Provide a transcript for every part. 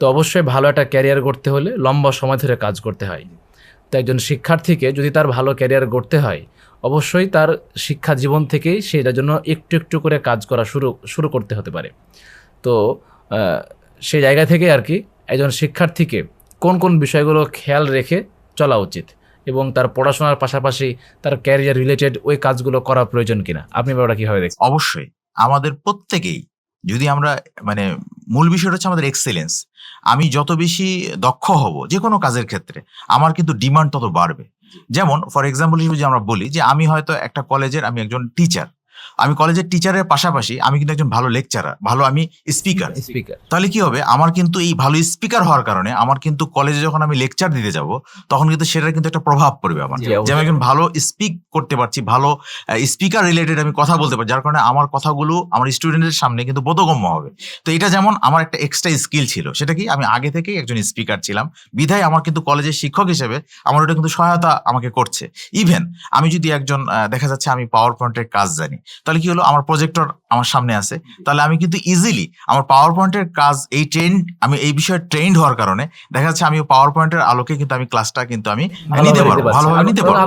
তো অবশ্যই ভালো একটা ক্যারিয়ার গড়তে হলে লম্বা সময় ধরে কাজ করতে হয়। তো একজন শিক্ষার্থীকে যদি তার ভালো ক্যারিয়ার গড়তে হয়, অবশ্যই তার শিক্ষা জীবন থেকেই সেটার জন্য একটু একটু করে কাজ করা শুরু শুরু করতে হতে পারে। তো সেই জায়গা থেকে আর কি একজন শিক্ষার্থীকে কোন কোন বিষয়গুলো খেয়াল রেখে চলা উচিত এবং তার পড়াশোনার পাশাপাশি তার ক্যারিয়ার রিলেটেড ওই কাজগুলো করা প্রয়োজন কিনা? আপনি ব্যাপারটা কীভাবে দেখছেন? অবশ্যই। আমাদের প্রত্যেকেই যদি আমরা মানে মূল বিষয়টা হচ্ছে আমাদের এক্সেলেন্স আমি যত বেশি দক্ষ হব যে কোনো কাজের ক্ষেত্রে আমার কিন্তু ডিমান্ড তত বাড়বে। যেমন ফর এক্সাম্পল হিসেবে যে আমরা বলি যে আমি হয়তো একটা কলেজের আমি একজন টিচার আমি কলেজের টিচারের পাশাপাশি আমি কিন্তু একজন ভালো লেকচারার ভালো আমি স্পিকার স্পিকার তাহলে কি হবে? আমার কিন্তু এই ভালো স্পিকার হওয়ার কারণে আমার কিন্তু কলেজে যখন আমি লেকচার দিতে যাব তখন কিন্তু সেটার কিন্তু একটা প্রভাব পড়বে আমার। যে আমি একজন ভালো স্পিক করতে পারছি ভালো স্পিকার রিলেটেড আমি কথা বলতে পারছি যার কারণে আমার কথাগুলো আমার স্টুডেন্টের সামনে কিন্তু বোধগম্য হবে। তো এটা যেমন আমার একটা এক্সট্রা স্কিল ছিল সেটা কি? আমি আগে থেকেই একজন স্পিকার ছিলাম। বিধায় আমার কিন্তু কলেজের শিক্ষক হিসেবে আমার ওটা কিন্তু সহায়তা আমাকে করছে। ইভেন আমি যদি একজন দেখা যাচ্ছে আমি পাওয়ার পয়েন্টের কাজ জানি তাহলে কি হলো? আমার প্রজেক্টর আমার সামনে আছে। তাহলে আমি কিন্তু ইজিলি আমার পাওয়ার পয়েন্টের কাজ এই ট্রেন আমি এই বিষয়ে ট্রেন্ড হওয়ার কারণে দেখা যাচ্ছে আমি পাওয়ার পয়েন্টের আলোকে কিন্তু আমি ক্লাসটা কিন্তু আমি নিতে পারব ভালোভাবে নিতে পারব।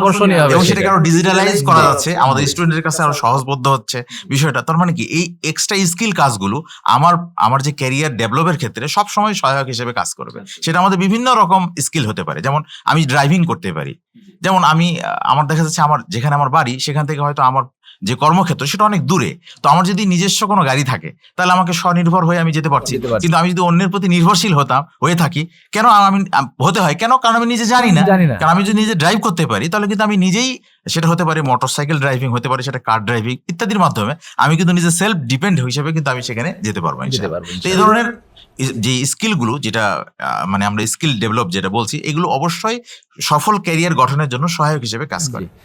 এবং সেটাকে আরও ডিজিটালাইজ করা যাচ্ছে। আমাদের স্টুডেন্টের কাছে আরও সহজবোধ্য হচ্ছে বিষয়টা। তার মানে কি? এই এক্সট্রা স্কিল কাজগুলো আমার আমার যে ক্যারিয়ার ডেভেলপের ক্ষেত্রে সব সময় সহায়ক হিসেবে কাজ করবে। সেটা আমাদের বিভিন্ন রকম স্কিল হতে পারে। যেমন আমি ড্রাইভিং করতে পারি। যেমন আমি আমার দেখা যাচ্ছে আমার যেখানে আমার বাড়ি সেখান থেকে হয়তো আমার যে কর্মক্ষেত্র সেটা অনেক দূরে। তো আমার যদি নিজস্ব কোনো গাড়ি থাকে তাহলে আমাকে স্বনির্ভর হয়ে আমি যেতে পারছি। কিন্তু আমি যদি অন্যের প্রতি নির্ভরশীল হতাম হয়ে থাকি কেন আমি হতে হয় কেন? কারণ আমি নিজে জানি না। কারণ আমি যদি নিজে ড্রাইভ করতে পারি তাহলে কিন্তু আমি নিজেই সেটা হতে পারে মোটরসাইকেল ড্রাইভিং হতে পারে সেটা কার ড্রাইভিং ইত্যাদির মাধ্যমে আমি কিন্তু নিজে সেলফ ডিপেন্ড হিসেবে কিন্তু আমি সেখানে যেতে পারব। তো এই ধরনের যে স্কিলগুলো যেটা মানে আমরা স্কিল ডেভেলপ যেটা বলছি এগুলো অবশ্যই সফল ক্যারিয়ার গঠনের জন্য সহায়ক হিসেবে কাজ করে।